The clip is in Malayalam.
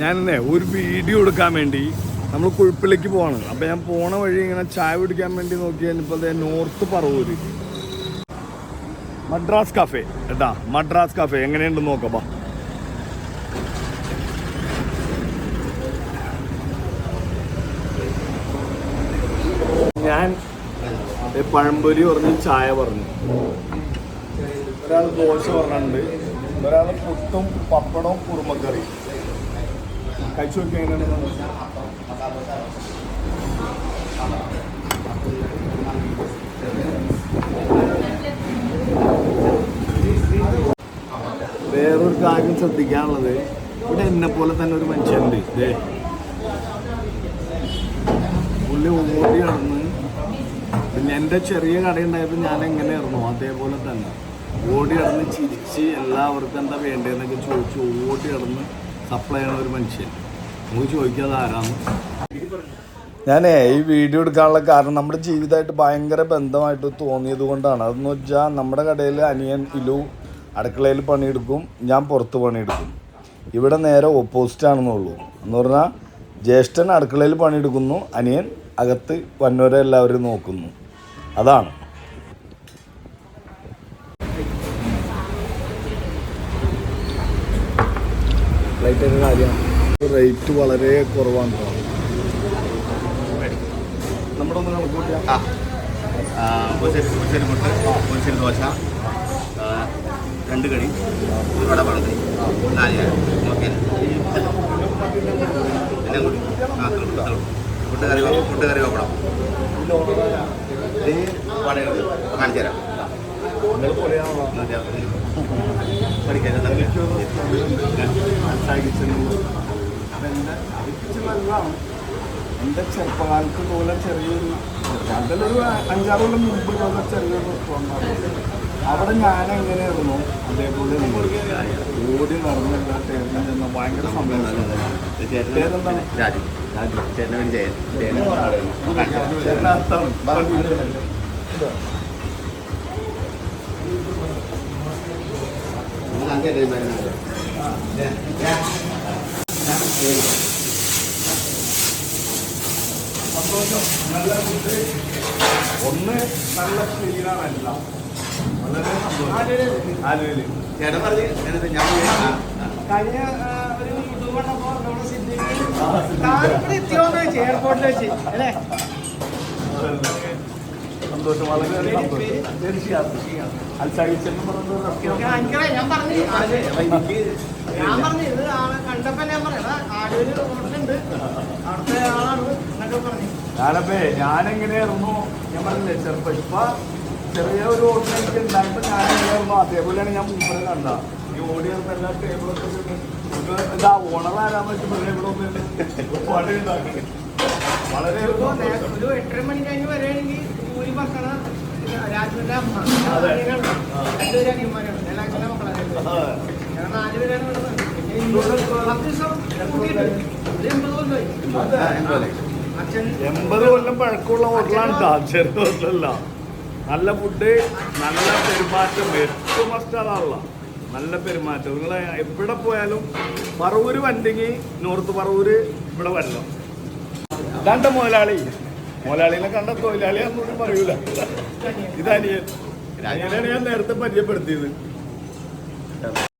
ഞാനെന്നെ ഒരു വീഡിയോ എടുക്കാൻ വേണ്ടി നമ്മൾ കുഴിപ്പിലേക്ക് പോവാണ്. അപ്പം ഞാൻ പോണ വഴി ഇങ്ങനെ ചായ കുടിക്കാൻ വേണ്ടി നോക്കി കഴിഞ്ഞപ്പോൾ ദേ നോർത്ത് പറവൂര്. മദ്രാസ് കഫേ കേട്ടാ മദ്രാസ് കഫേ എങ്ങനെയുണ്ടെന്ന് നോക്കാം ഞാൻ പഴംപൊരി പറഞ്ഞ് ചായ പറഞ്ഞു. ഒരാൾ ദോശ പറഞ്ഞിട്ടുണ്ട്. ഒരാൾ പുട്ടും പപ്പടവും കുറുമക്കറി കഴിച്ചു നോക്കി വേറൊരു കാര്യം ശ്രദ്ധിക്കാനുള്ളത് ഇവിടെ എന്നെ പോലെ തന്നെ ഒരു മനുഷ്യനുണ്ട്. പുള്ളി ഓടി നടന്ന് പിന്നെ എന്റെ ചെറിയ കടയുണ്ടായപ്പോൾ ഞാൻ എങ്ങനെ എങ്ങനെയായിരുന്നു? അതേപോലെ തന്നെ. ഓടി നടന്ന് ചിരിച്ച് എല്ലാവർക്കും എന്താ വേണ്ടതെന്നൊക്കെ ചോദിച്ചു ഓടി നടന്ന് സപ്ലൈ ഒരു മനുഷ്യൻ. നമുക്ക് ചോദിക്കാതെ ആരാന്ന്. ഞാനേ ഈ വീഡിയോ എടുക്കാനുള്ള കാരണം നമ്മുടെ ജീവിതമായിട്ട് ഭയങ്കര ബന്ധമായിട്ട് തോന്നിയത് കൊണ്ടാണ്. അതെന്ന് വെച്ചാൽ നമ്മുടെ കടയിൽ അനിയൻ ഇലു അടുക്കളയിൽ പണിയെടുക്കും ഞാൻ പുറത്ത് പണിയെടുക്കും. ഇവിടെ നേരെ ഓപ്പോസിറ്റ് ആണെന്നുള്ളൂ. എന്ന് പറഞ്ഞാൽ ജ്യേഷ്ഠൻ അടുക്കളയിൽ പണിയെടുക്കുന്നു അനിയൻ അകത്ത് വന്നവരെ എല്ലാവരും നോക്കുന്നു. അതാണ്. ഫ്ലൈറ്റൊക്കെ കാര്യമാണ്. റേറ്റ് വളരെ കുറവാണ്. നമ്മുടെ ഒന്ന് ആ, പൊരിച്ചരി പൊരിച്ചരി മുട്ട പൊരിച്ചരി ദോശ രണ്ട് കടി ഒരു വട പഴങ്കടി നാല് ഓക്കെ. പിന്നെ അങ്ങോട്ട് ആ ഫുഡ് കറി വെക്കണം ഇത് വടകൾ കാണിച്ചു തരാം. നിങ്ങൾ പറയാനുള്ള പഠിക്കാൻ എന്റെ ചെറുപ്പകാലത്ത് പോലെ ചെറിയൊരു അതിലൊരു അഞ്ചാറ് കൊല്ലം മുമ്പ് പോലെ ചെറിയൊരു റെസ്റ്റോറന്റ് അവിടെ ഞാൻ എങ്ങനെയായിരുന്നു അതേപോലെ. ഓടി നടന്നില്ല. ടേബിളിൽ ചെന്ന ഭയങ്കര സന്തോഷം പേരെന്താണ് ഒന്ന് നല്ല ക്ലീനാണല്ല വളരെ ആലുവയിൽ. ചേട്ടൻ പറഞ്ഞു ഞാൻ. കഴിഞ്ഞ ഒരു യൂട്യൂബ് കണ്ടപ്പോ നമ്മുടെ സിദ്ധിക്ക് എത്തിയോന്ന് വെച്ച് എയർപോർട്ടിൽ വെച്ച്. അല്ലേ? സന്തോഷം. വളരെ സന്തോഷം തീർച്ചയായും അൽസാഹിച്ചെന്ന് പറഞ്ഞ ഞാൻ എനിക്കറിയാം, ഞാൻ പറഞ്ഞു അതെ, ഞാൻ പറഞ്ഞു ഇത് ആളെ ഞാൻ പറഞ്ഞു ആടൊരു ഹോട്ടലുണ്ട് അവിടുത്തെ ആളാണ് എന്നൊക്കെ പറഞ്ഞു. ഞാനപ്പേ ഞാനെങ്ങനെയായിരുന്നു ഞാൻ പറഞ്ഞില്ലേ ചെറുപ്പം ഇപ്പൊ ചെറിയ ഒരു ഓർഡിനേഷൻ എനിക്ക് ഉണ്ടായപ്പോ ഞാൻ അതേപോലെയാണ് ഞാൻ മുമ്പേ കണ്ട. ഈ ഓടി എല്ലാ ടേബിളൊക്കെ ഇത് ഓണർ ആരാന്ന് വെച്ചപ്പോൾ ഇവിടെ ഒന്നും വളരെ ഒരു എട്ടര മണി കഴിഞ്ഞ് ഭക്ഷണ രാജുവിന്റെ അമ്മ. രണ്ടുപേരും അനിയന്മാരാണ് ഞാൻ മക്കളാണ്. ഞങ്ങൾ നാലുപേരാണ് എൺപത് കൊല്ലം. പഴക്കമുള്ള ഹോട്ടലാണ് ചെറിയ ഹോട്ടലല്ല നല്ല ഫുഡ് നല്ല പെരുമാറ്റം. ഏറ്റവും മസ്റ്റ് മസ്റ്റാണുള്ള നല്ല പെരുമാറ്റം. നിങ്ങൾ എവിടെ പോയാലും പറവൂര് വണ്ടെങ്കിൽ നോർത്ത് പറവൂര് ഇവിടെ വരണം. ഇതാണ്ട മുതലാളി. മുതലാളിനെ കണ്ട തൊഴിലാളിയാന്നൊന്നും പറയൂല. ഇത് അനിയൻ. ഞാൻ നേരത്തെ പരിചയപ്പെടുത്തിയത്.